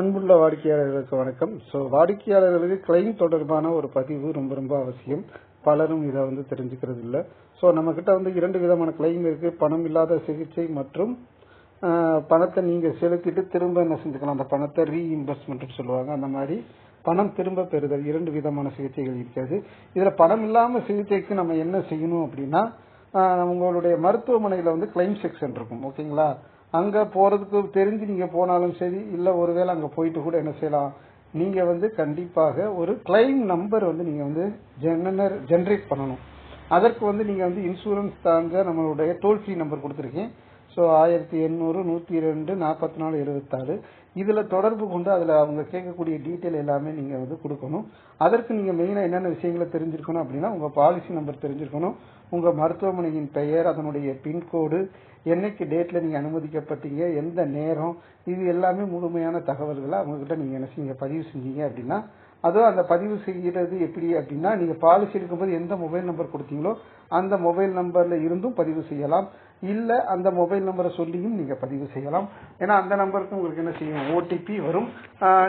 அன்புள்ள வாடிக்கையாளர்களுக்கு வணக்கம். ஸோ வாடிக்கையாளர்களுக்கு கிளைம் தொடர்பான ஒரு பதிவு ரொம்ப ரொம்ப அவசியம். பலரும் இதை வந்து தெரிஞ்சுக்கிறது இல்லை ஸோ நம்ம கிட்ட வந்து இரண்டு விதமான கிளைம் இருக்கு. பணம் இல்லாத சிகிச்சை மற்றும் பணத்தை நீங்க செலுத்திட்டு திரும்ப என்ன செஞ்சுக்கலாம்? அந்த பணத்தை ரீஇம்பர்ஸ்மெண்ட் சொல்லுவாங்க. அந்த மாதிரி பணம் திரும்ப பெறுதல். இரண்டு விதமான சிகிச்சைகள் இருக்கிறது இதுல பணம் இல்லாம சிகிச்சைக்கு நம்ம என்ன செய்யணும் அப்படின்னா உங்களுடைய மருத்துவமனையில வந்து கிளைம் செக்ஷன் இருக்கும். ஓகேங்களா அங்க போறதுக்கு தெரிஞ்சு நீங்க போனாலும் சரி இல்ல ஒருவேளை அங்க போயிட்டு கூட என்ன செய்யலாம். நீங்க வந்து கண்டிப்பாக ஒரு கிளைம் நம்பர் வந்து நீங்க வந்து ஜெனரேட் ஜென்ரேட் பண்ணணும். அதற்கு வந்து நீங்க வந்து இன்சூரன்ஸ் தாங்க நம்மளுடைய டோல் ஃப்ரீ நம்பர் கொடுத்துருக்கேன். ஸோ ஆயிரத்தி எண்ணூறு நூத்தி ரெண்டு நாற்பத்தி நாலு இருபத்தாறு. இதுல தொடர்பு கொண்டு அதுல அவங்க கேட்கக்கூடிய டீட்டெயில் எல்லாமே நீங்க வந்து கொடுக்கணும். அதற்கு நீங்க மெயினா என்னென்ன விஷயங்களை தெரிஞ்சிருக்கணும் அப்படின்னா உங்க பாலிசி நம்பர் தெரிஞ்சிருக்கணும். உங்கள் மருத்துவமனையின் பெயர் அதனுடைய பின்கோடு என்னைக்கு டேட்டில் நீங்கள் அனுமதிக்கப்பட்டீங்க எந்த நேரம் இது எல்லாமே முழுமையான தகவல்களை அவங்கக்கிட்ட நீங்கள் என்ன செய்யுங்க பதிவு செஞ்சீங்க அப்படின்னா அதுவும் அந்த பதிவு செய்கிறது எப்படி அப்படின்னா நீங்கள் பாலிசி எடுக்கும்போது எந்த மொபைல் நம்பர் கொடுத்தீங்களோ அந்த மொபைல் நம்பரில் இருந்தும் பதிவு செய்யலாம். இல்லை அந்த மொபைல் நம்பரை சொல்லியும் நீங்கள் பதிவு செய்யலாம். ஏன்னா அந்த நம்பருக்கு உங்களுக்கு என்ன செய்யும்? ஓடிபி வரும்.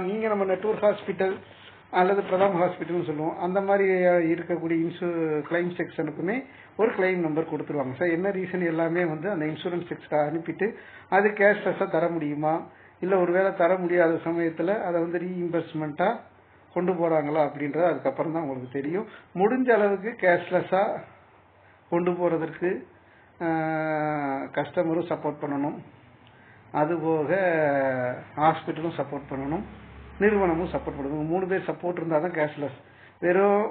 நீங்கள் நம்ம நெட்ஒர்க் ஹாஸ்பிட்டல் அல்லது பிரதாப் ஹாஸ்பிட்டல்னு சொல்லுவோம். அந்த மாதிரி இருக்கக்கூடிய இன்சூ கிளைம் செக்ஷனுக்குமே ஒரு கிளைம் நம்பர் கொடுத்துருவாங்க. சார் என்ன ரீசன் எல்லாமே வந்து அந்த இன்சூரன்ஸ் செக்ஷன் அனுப்பிட்டு அது கேஷ்லெஸ்ஸாக தர முடியுமா? இல்லை ஒருவேளை தர முடியாத சமயத்தில் அதை வந்து ரீஇம்பர்ஸ்மெண்ட்டாக கொண்டு போகிறாங்களா அப்படின்றது அதுக்கப்புறம் தான் உங்களுக்கு தெரியும். முடிஞ்ச அளவுக்கு கேஷ்லெஸ்ஸாக கொண்டு போகிறதற்கு கஸ்டமரும் சப்போர்ட் பண்ணணும். அதுபோக ஹாஸ்பிட்டலும் சப்போர்ட் பண்ணணும். நிறுவனமும் சப்போர்ட் பண்ணுது. மூணு பேர் சப்போர்ட் இருந்தால் தான் கேஷ்லெஸ் வெறும்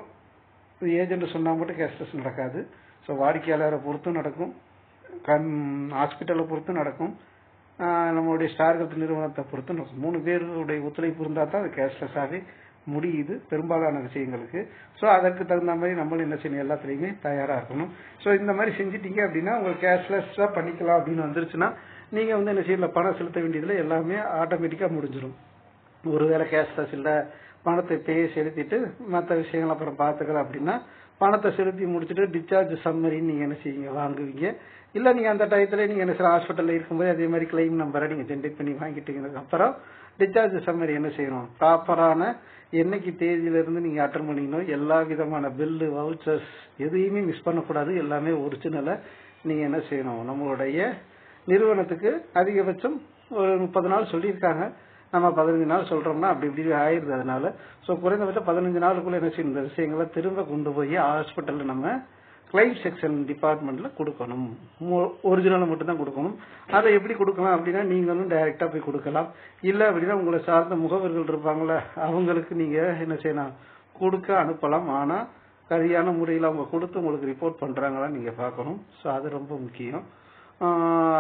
ஏஜென்ட் சொன்னால் மட்டும் கேஷ்லெஸ் நடக்காது. ஸோ வாடிக்கையாளரை பொறுத்தும் நடக்கும். கண் ஹாஸ்பிட்டலை பொறுத்தும் நடக்கும். நம்மளுடைய ஸ்டார் நிறுவனத்தை பொறுத்தும் நடக்கும். மூணு பேருடைய ஒத்துழைப்பு இருந்தால் தான் அது கேஷ்லெஸ்ஸாகவே முடியுது. பெரும்பாலான விஷயங்களுக்கு. ஸோ அதற்கு தகுந்த மாதிரி நம்மளும் என்ன செய்யணும்? எல்லாத்துலேயுமே தயாராக இருக்கணும். ஸோ இந்த மாதிரி செஞ்சிட்டீங்க அப்படின்னா உங்களுக்கு கேஷ்லெஸ்ஸாக பண்ணிக்கலாம் அப்படின்னு வந்துருச்சுன்னா நீங்கள் வந்து என்ன செய்யல பணம் செலுத்த வேண்டியதில் எல்லாமே ஆட்டோமேட்டிக்காக முடிஞ்சிடும் ஒருவேளை கேஷ்லெஸ் இல்லை பணத்தை இப்பயே செலுத்திட்டு மற்ற விஷயங்கள் அப்புறம் பார்த்துக்கலாம் அப்படின்னா பணத்தை செலுத்தி முடிச்சுட்டு டிஸ்சார்ஜ் சம்மரின்னு நீங்கள் என்ன செய்வீங்க? வாங்குவீங்க. இல்லை நீங்கள் அந்த டயத்தில் நீங்கள் என்ன செய்யலாம் ஹாஸ்பிட்டலில் இருக்கும்போது அதே மாதிரி கிளைம் நம்பரை நீங்கள் ஜென்ரேட் பண்ணி வாங்கிட்டீங்கன்னு அப்புறம் டிஸ்சார்ஜ் சம்மரி என்ன செய்யணும்? ப்ராப்பரான என்னைக்கு தேதியிலிருந்து நீங்கள் அட்டன் பண்ணிக்கணும் எல்லா விதமான பில்லு வவுச்சர்ஸ் எதையுமே மிஸ் பண்ணக்கூடாது. எல்லாமே ஒரிஜினலை நீங்கள் என்ன செய்யணும்? நம்மளுடைய நிறுவனத்துக்கு அதிகபட்சம் ஒரு முப்பது நாள் சொல்லியிருக்காங்க. நம்ம பதினஞ்சு நாள் சொல்றோம்னா அப்படி இப்படி ஆயிடுது அதனால. ஸோ குறைந்தபட்சம் பதினஞ்சு நாளுக்குள்ள என்ன செய்யணும்? இந்த விஷயங்களை திரும்ப கொண்டு போய் ஹாஸ்பிட்டல்ல நம்ம கிளைம் செக்ஷன் டிபார்ட்மெண்ட்ல கொடுக்கணும். ஒரிஜினலை மட்டும்தான் கொடுக்கணும். அதை எப்படி கொடுக்கலாம் அப்படின்னா நீங்களும் டைரக்டா போய் கொடுக்கலாம். இல்லை அப்படின்னா உங்களை சார்ந்த முகவர்கள் இருப்பாங்களே அவங்களுக்கு நீங்க என்ன செய்யலாம்? கொடுக்க அனுப்பலாம். ஆனா சரியான முறையில் அவங்க கொடுத்து உங்களுக்கு ரிப்போர்ட் பண்றாங்களா நீங்க பார்க்கணும். ஸோ அது ரொம்ப முக்கியம்.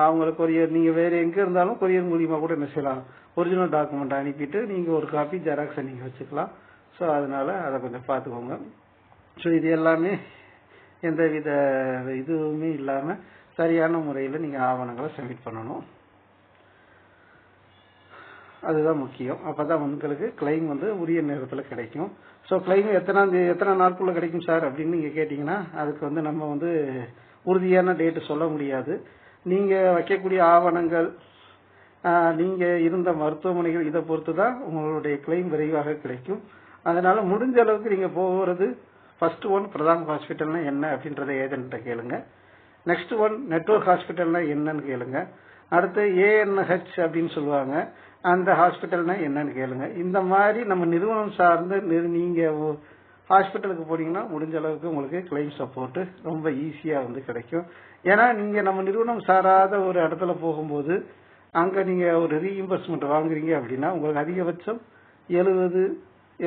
அவங்களுக்கு கொரியர் நீங்கள் வேறு எங்கே இருந்தாலும் கொரியர் மூலியமாக கூட என்ன செய்யலாம். ஒரிஜினல் டாக்குமெண்ட் அனுப்பிட்டு நீங்கள் ஒரு காப்பி ஜெராக்ஸை நீங்கள் வச்சுக்கலாம். ஸோ அதனால் அதை கொஞ்சம் பார்த்துக்கோங்க. ஸோ இது எல்லாமே எந்த வித இதுவுமே இல்லாமல் சரியான முறையில் நீங்கள் ஆவணங்களை சப்மிட் பண்ணணும். அதுதான் முக்கியம். அப்பதான் உங்களுக்கு கிளைம் வந்து உரிய நேரத்தில் கிடைக்கும். ஸோ கிளைம் எத்தனை எத்தனை நாட்குள்ளே கிடைக்கும் சார் அப்படின்னு நீங்கள் கேட்டிங்கன்னா அதுக்கு வந்து நம்ம வந்து உறுதியான டேட்டு சொல்ல முடியாது. நீங்க வைக்கக்கூடிய ஆவணங்கள் நீங்கள் நீங்க இருந்த மருத்துவமனைகள் இதை பொறுத்து தான் உங்களுடைய கிளைம் விரைவாக கிடைக்கும். அதனால முடிஞ்ச அளவுக்கு நீங்க போகிறது ஃபர்ஸ்ட் ஒன் பிரதான் ஹாஸ்பிட்டல்னா என்ன அப்படின்றத ஏஜென்ட்ட கேளுங்க. நெக்ஸ்ட் ஒன் நெட்ஒர்க் ஹாஸ்பிட்டல்னா என்னன்னு கேளுங்க. அடுத்து ஏஎன்ஹெச் அப்படின்னு சொல்லுவாங்க. அந்த ஹாஸ்பிட்டல்னா என்னன்னு கேளுங்க. இந்த மாதிரி நம்ம நிறுவனம் சார்ந்து நீங்கள் நீங்க ஹாஸ்பிட்டலுக்கு போனீங்கன்னா முடிஞ்ச அளவுக்கு உங்களுக்கு கிளைம் சப்போர்ட் ரொம்ப ஈஸியாக வந்து கிடைக்கும். ஏன்னா நீங்க நம்ம நிறுவனம் சாராத ஒரு இடத்துல போகும்போது அங்க நீங்க ஒரு ரீஇம்பர்ஸ்மெண்ட் வாங்குறீங்க அப்படின்னா உங்களுக்கு அதிகபட்சம் எழுபது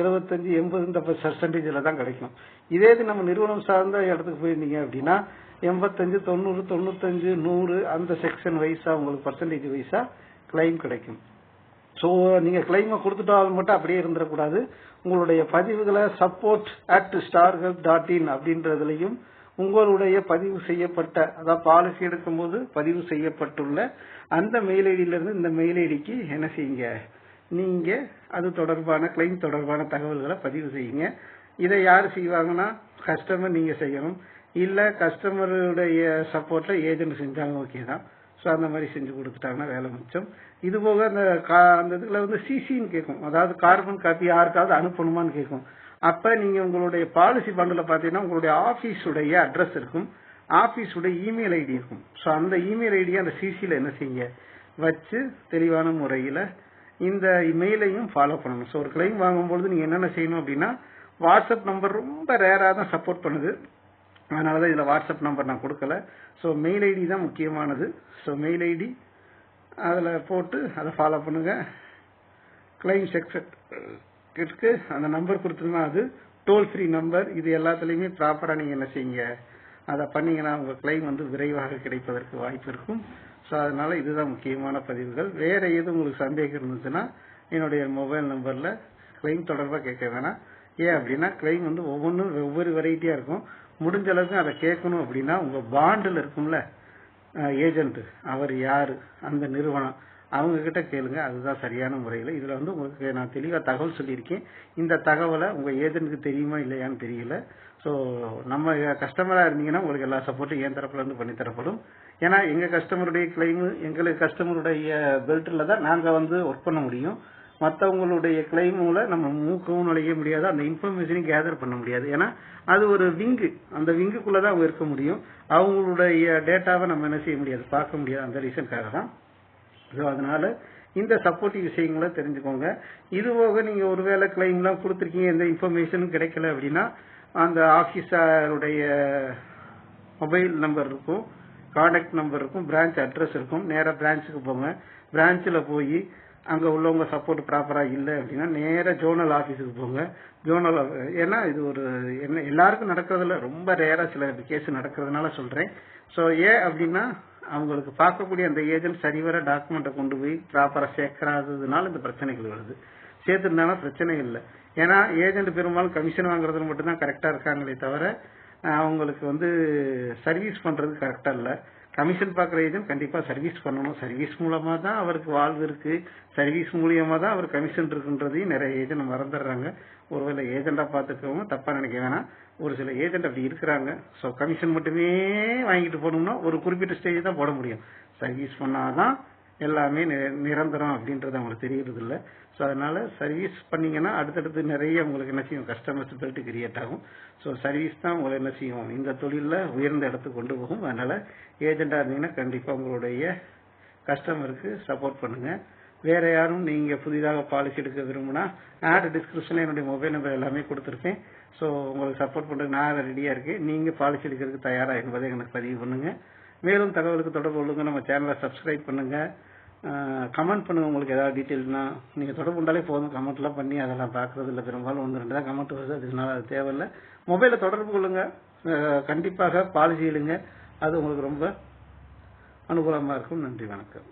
எழுபத்தஞ்சு எண்பது இந்த பர்சன்டேஜில் தான் கிடைக்கும். இதே இது நம்ம நிறுவனம் சார்ந்த இடத்துக்கு போயிருந்தீங்க அப்படின்னா எண்பத்தஞ்சு தொண்ணூறு தொண்ணூத்தஞ்சு நூறு அந்த செக்ஷன் வைஸாக உங்களுக்கு பர்சன்டேஜ் வைஸாக கிளைம் கிடைக்கும். ஸோ நீங்க கிளைமை கொடுத்துட்டாலும் மட்டும் அப்படியே இருந்துடக்கூடாது. உங்களுடைய பதிவுகளை சப்போர்ட் அட் ஸ்டார்கள் டாட் இன் அப்படின்றதுலையும் உங்களுடைய பதிவு செய்யப்பட்ட அதாவது பாலிசி எடுக்கும்போது பதிவு செய்யப்பட்டுள்ள அந்த மெயில் ஐடியிலிருந்து இந்த மெயில் ஐடிக்கு என்ன செய்யுங்க? நீங்க அது தொடர்பான கிளைம் தொடர்பான தகவல்களை பதிவு செய்யுங்க. இதை யார் செய்வாங்கன்னா? கஸ்டமர் நீங்க செய்யணும். இல்ல கஸ்டமருடைய சப்போர்ட்ல ஏஜென்ட் செஞ்சாலும் ஓகே தான். ஸோ அந்த மாதிரி செஞ்சு கொடுத்துட்டாங்கன்னா வேலை மிச்சம். இது போக அந்த கா- அந்த இதில் வந்து சிசின்னு கேட்கும் அதாவது கார்பன் காப்பி யாருக்காவது அனுப்பணுமான்னு கேட்கும் அப்போ நீங்கள் உங்களுடைய பாலிசி பண்டில் பார்த்தீங்கன்னா உங்களுடைய ஆஃபீஸுடைய அட்ரஸ் இருக்கும். ஆஃபீஸுடைய இமெயில் ஐடி இருக்கும். ஸோ அந்த இமெயில் ஐடியை அந்த சிசியில் என்ன செய்யுங்க? வச்சு தெளிவான முறையில் இந்த இமெயிலையும் ஃபாலோ பண்ணணும். ஸோ ஒரு கிளைம் வாங்கும்பொழுது நீங்கள் என்னென்ன செய்யணும் அப்படின்னா வாட்ஸ்அப் நம்பர் ரொம்ப ரேராக தான் சப்போர்ட் பண்ணுது. அதனால தான் இதில் வாட்ஸ்அப் நம்பர் நான் கொடுக்கல. ஸோ மெயில் ஐடி தான் முக்கியமானது. ஸோ மெயில் ஐடி அதில் போட்டு அதை ஃபாலோ பண்ணுங்கள் கிளைம் செக்ஷனுக்கு அந்த நம்பர் கொடுத்துருந்தா அது டோல் ஃப்ரீ நம்பர் இது எல்லாத்துலேயுமே ப்ராப்பராக நீங்கள் என்ன செய்யுங்க? அதை பண்ணீங்கன்னா உங்கள் கிளைம் வந்து விரைவாக கிடைப்பதற்கு வாய்ப்பு இருக்கும். ஸோ அதனால் இதுதான் முக்கியமான பதிவுகள். வேற எது உங்களுக்கு சந்தேகம் இருந்துச்சுன்னா என்னுடைய மொபைல் நம்பரில் கிளைம் தொடர்பாக கேட்க வேணாம். ஏன் அப்படின்னா கிளைம் வந்து ஒவ்வொன்றும் ஒவ்வொரு வெரைட்டியாக இருக்கும். முடிஞ்ச அளவுக்கு அதை கேட்கணும் அப்படின்னா உங்கள் பாண்டில் இருக்கும்ல ஏஜென்ட் அவர் யாரு அந்த நிறுவனம் அவங்க கிட்ட கேளுங்க அதுதான் சரியான முறையில். இதுல வந்து உங்களுக்கு நான் தெளிவா தகவல் சொல்லியிருக்கேன். இந்த தகவலை உங்க ஏஜென்ட்க்கு தெரியுமா இல்லையான்னு தெரியல. ஸோ நம்ம கஸ்டமரா இருந்தீங்கன்னா உங்களுக்கு எல்லா சப்போர்ட்டும் என் தரப்புல இருந்து பண்ணி தரப்படும். ஏன்னா எங்க கஸ்டமருடைய கிளைமு எங்களுக்கு கஸ்டமருடைய பெல்ட்ல தான் நாங்க வந்து ஒர்க் பண்ண முடியும். மற்றவங்களுடைய கிளைமுல நம்ம மூக்கவும் நுழைய முடியாது அந்த இன்ஃபர்மேஷனையும் கேதர் பண்ண முடியாது. ஏன்னா அது ஒரு விங்கு அந்த விங்குக்குள்ளதான் அவங்க இருக்க முடியும். அவங்களுடைய டேட்டாவை நம்ம என்ன செய்ய முடியாது பார்க்க முடியாது அந்த ரீசன்காக தான். ஸோ அதனால இந்த சப்போர்ட்டிவ் விஷயங்களை தெரிஞ்சுக்கோங்க. இது போக நீங்க ஒருவேளை கிளைம்லாம் கொடுத்துருக்கீங்க எந்த இன்ஃபர்மேஷனும் கிடைக்கல அப்படின்னா அந்த ஆஃபீஸருடைய மொபைல் நம்பர் இருக்கும் காண்டாக்ட் நம்பர் இருக்கும் பிரான்ச் அட்ரஸ் இருக்கும். நேராக பிரான்ச்சுக்கு போங்க. பிரான்ச்சில் போய் அங்க உள்ளவங்க சப்போர்ட் ப்ராப்பரா இல்லை அப்படின்னா நேரா ஜோனல் ஆபீஸுக்கு போங்க. ஜோனல் ஏன்னா இது ஒரு என்ன எல்லாருக்கும் நடக்கிறதுல ரொம்ப ரேரா சில கேஸ் நடக்கிறதுனால சொல்றேன். ஸோ ஏன் அப்படின்னா அவங்களுக்கு பார்க்கக்கூடிய அந்த ஏஜென்ட் சரிவர டாக்குமெண்ட்டை கொண்டு போய் ப்ராப்பரா சேர்க்கறாததுனால இந்த பிரச்சனைகள் வருது. சேர்த்துருந்தாலும் பிரச்சனை இல்லை. ஏன்னா ஏஜென்ட் பெரும்பாலும் கமிஷன் வாங்குறதுல மட்டும்தான் கரெக்டா இருக்காங்களே தவிர அவங்களுக்கு வந்து சர்வீஸ் பண்றது கரெக்டா இல்லை. கமிஷன் பாக்குற ஏஜென்ட் கண்டிப்பா சர்வீஸ் பண்ணணும். சர்வீஸ் மூலமா தான் அவருக்கு வாழ்வு இருக்கு. சர்வீஸ் மூலியமா தான் அவர் கமிஷன் இருக்குன்றதையும் நிறைய ஏஜென்ட் மறந்துடுறாங்க. ஒருவேளை ஏஜெண்டாக பார்த்துக்கவங்க தப்பா நினைக்க வேணாம். ஒரு சில ஏஜென்ட் அப்படி இருக்கிறாங்க. ஸோ கமிஷன் மட்டுமே வாங்கிட்டு போனோம்னா ஒரு குறிப்பிட்ட ஸ்டேஜ் தான் போட முடியும். சர்வீஸ் பண்ணாதான் எல்லாமே நி- நிரந்தரம் அப்படின்றது அவங்களுக்கு தெரியறது இல்லை ஸோ அதனால சர்வீஸ் பண்ணீங்கன்னா அடுத்தடுத்து நிறைய உங்களுக்கு என்ன செய்யும்? கஸ்டமர்ஸ் பெல்ட் கிரியேட் ஆகும். ஸோ சர்வீஸ் தான் உங்களை என்ன செய்யும்? இந்த தொழிலில் உயர்ந்த இடத்துக்கு கொண்டு போகும். அதனால ஏஜெண்டாக இருந்தீங்கன்னா கண்டிப்பாக உங்களுடைய கஸ்டமருக்கு சப்போர்ட் பண்ணுங்க. வேற யாரும் நீங்க புதிதாக பாலிசி எடுக்க விரும்புனா ஆட் டிஸ்கிரிப்ஷன்ல என்னுடைய மொபைல் நம்பர் எல்லாமே கொடுத்துருக்கேன் ஸோ உங்களுக்கு சப்போர்ட் பண்றது நான் ரெடியா இருக்கேன். நீங்க பாலிசி எடுக்கிறதுக்கு தயாரா என்பதை எனக்கு பதிவு பண்ணுங்க. மேலும் தகவலுக்கு தொடர்பு கொள்ளுங்க. நம்ம சேனலை சப்ஸ்கிரைப் பண்ணுங்க. கமெண்ட் பண்ணுங்க உங்களுக்கு ஏதாவது டீட்டெயில்னா நீங்க தொடர்பு கொண்டாலே போதும். கமெண்ட்லாம் பண்ணி அதெல்லாம் பார்க்கறது இல்லை. பெரும்பாலும் ஒன்று ரெண்டு தான் கமெண்ட் வருது. அதனால அது தேவையில்லை. மொபைலை தொடர்பு கொள்ளுங்க. கண்டிப்பாக பாலிசி எழுங்க அது உங்களுக்கு ரொம்ப அனுகூலமா இருக்கும். நன்றி வணக்கம்.